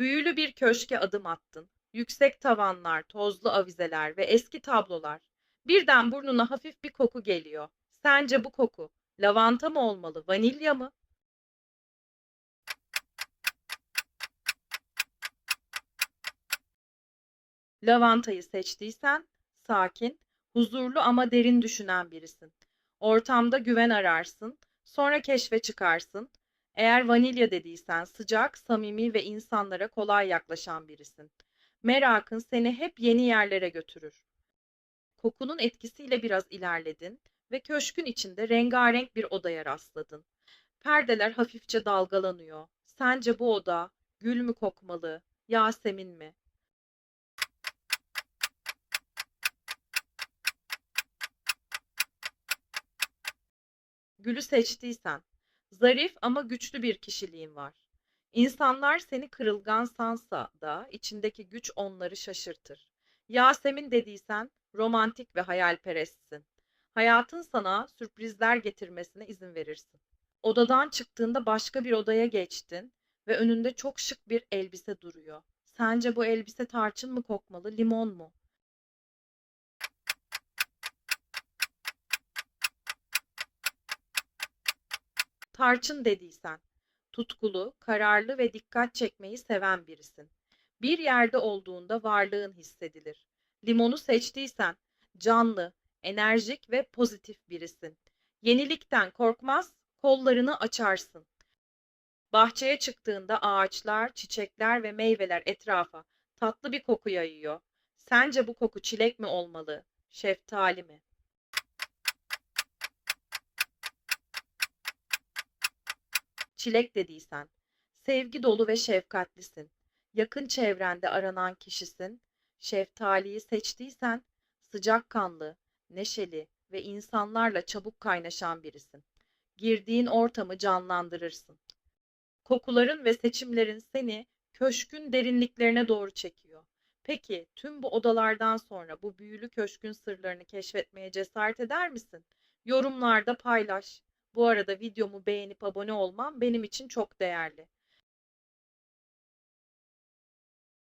Büyülü bir köşke adım attın. Yüksek tavanlar, tozlu avizeler ve eski tablolar. Birden burnuna hafif bir koku geliyor. Sence bu koku lavanta mı olmalı, vanilya mı? Lavantayı seçtiysen sakin, huzurlu ama derin düşünen birisin. Ortamda güven ararsın, sonra keşfe çıkarsın. Eğer vanilya dediysen sıcak, samimi ve insanlara kolay yaklaşan birisin. Merakın seni hep yeni yerlere götürür. Kokunun etkisiyle biraz ilerledin ve köşkün içinde rengarenk bir odaya rastladın. Perdeler hafifçe dalgalanıyor. Sence bu oda gül mü kokmalı, Yasemin mi? Gülü seçtiysen, zarif ama güçlü bir kişiliğin var. İnsanlar seni kırılgan sansa da içindeki güç onları şaşırtır. Yasemin dediysen romantik ve hayalperestsin. Hayatın sana sürprizler getirmesine izin verirsin. Odadan çıktığında başka bir odaya geçtin ve önünde çok şık bir elbise duruyor. Sence bu elbise tarçın mı kokmalı, limon mu? Tarçın dediysen, tutkulu, kararlı ve dikkat çekmeyi seven birisin. Bir yerde olduğunda varlığın hissedilir. Limonu seçtiysen, canlı, enerjik ve pozitif birisin. Yenilikten korkmaz, kollarını açarsın. Bahçeye çıktığında ağaçlar, çiçekler ve meyveler etrafa tatlı bir koku yayıyor. Sence bu koku çilek mi olmalı, şeftali mi? Çilek dediysen, sevgi dolu ve şefkatlisin. Yakın çevrende aranan kişisin. Şeftaliyi seçtiysen, sıcakkanlı, neşeli ve insanlarla çabuk kaynaşan birisin. Girdiğin ortamı canlandırırsın. Kokuların ve seçimlerin seni köşkün derinliklerine doğru çekiyor. Peki tüm bu odalardan sonra bu büyülü köşkün sırlarını keşfetmeye cesaret eder misin? Yorumlarda paylaş. Bu arada videomu beğenip abone olman benim için çok değerli.